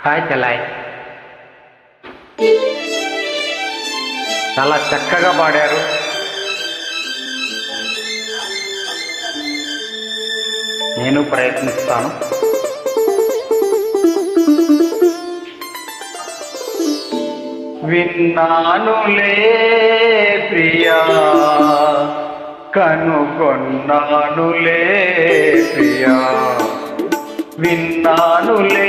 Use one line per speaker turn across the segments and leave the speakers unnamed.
Hi తెలాయ్ చాలా చక్కగా పాడారు. నేను ప్రయత్నిస్తాను. విన్నానులే ప్రియా. కనుగొన్నానులే ప్రియా. విన్నానులే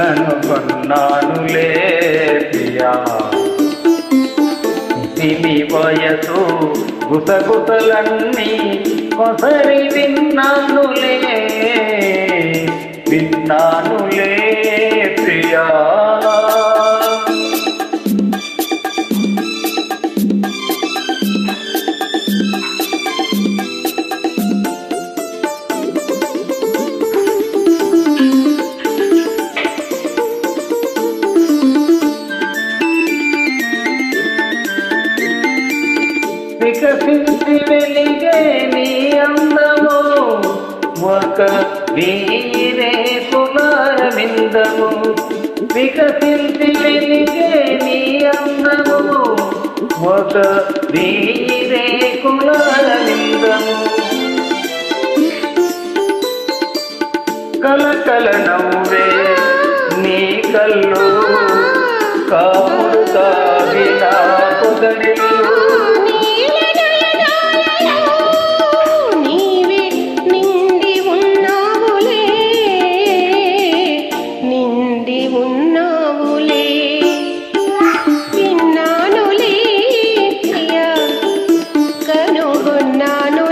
కనుగొన్నానులే ప్రియా. తిని వయసు గుసగుసలన్నీ కొసరి విన్నానులే. విన్నాను వికసించి వెలిగే నీ అందము ఒక వీరే కులారవిందము వికసించి వెలిగే నీ అందము ఒక నీరే కులారవిందము కలకల నవ్వే నీ కళ్ళు కాముడు కాగిన పొదరిల్లు
కనుగొన్నానులే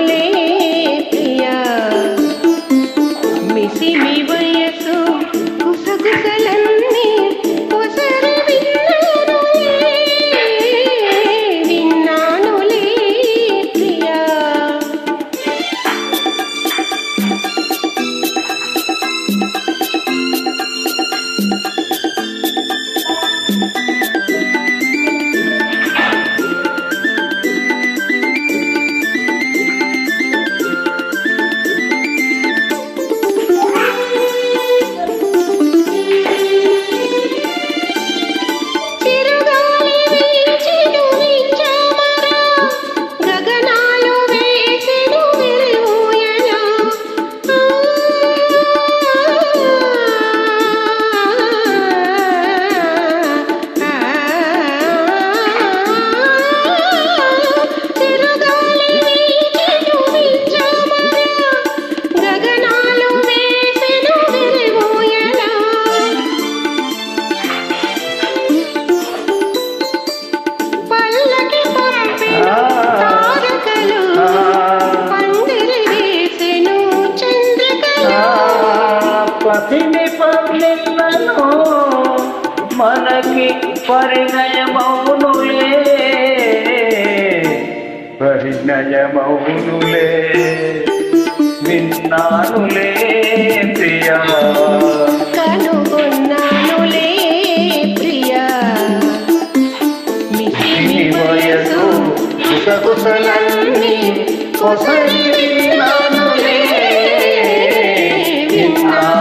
పరిణయమౌనులే పరిణయమౌనులే విన్నానులే ప్రియా.
కనుగొన్నానులే ప్రియా.
ఈ వయసు గుసగుసలన్నీ కొసరి విన్నానులే విన్నానులే